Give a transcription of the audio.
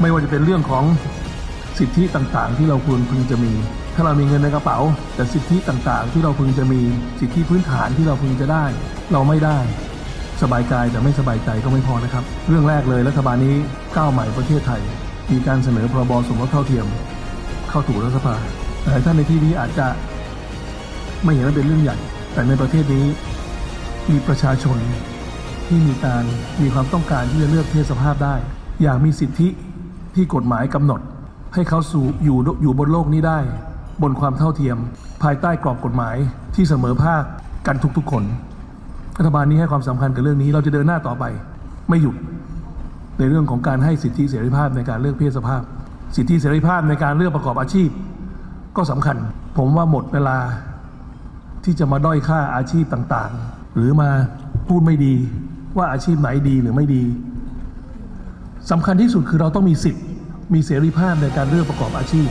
ไม่ว่าจะเป็นเรื่องของสิทธิต่างๆ ที่เราควรพึงจะมี ถ้าเรามีเงินในกระเป๋า แต่สิทธิต่างๆ ที่เราพึงจะมีสิทธิพื้นฐานที่เราพึงจะได้ เราไม่ได้ สบายกายแต่ไม่สบายใจก็ไม่พอนะครับ เรื่องแรกเลยรัฐบาลนี้ก้าวใหม่ประเทศไทย มีการเสนอพรบสมรสเท่าเทียม เข้าถูกรัฐสภาแต่ท่านในที่นี้อาจจะไม่เห็นว่าเป็นเรื่องใหญ่ แต่ในประเทศนี้ มีประชาชนที่มีการมีความต้องการที่จะเลือกเพศสภาพได้ อย่ากมีสิทธิ ที่กฎหมายกำหนด ให้เขาสู่อยู่อยู่บนโลกนี้ได้ บนความเท่าเทียม ภายใต้กรอบกฎหมายที่เสมอภาคกันทุกๆคน รัฐบาลนี้ให้ความสำคัญกับเรื่องนี้เราจะเดินหน้าต่อไป ไม่หยุดในเรื่องของการให้สิทธิเสรีภาพในการเลือกเพศสภาพ สิทธิเสรีภาพในการเลือกประกอบอาชีพ ก็สำคัญ ผมว่าหมดเวลาที่จะมาด้อยค่าอาชีพต่างๆ หรือมาพูดไม่ดีว่าอาชีพไหนดีหรือไม่ดีสำคัญที่สุดคือเราต้องมีสิทธิ์ มีเสรีภาพในการเลือกประกอบอาชีพ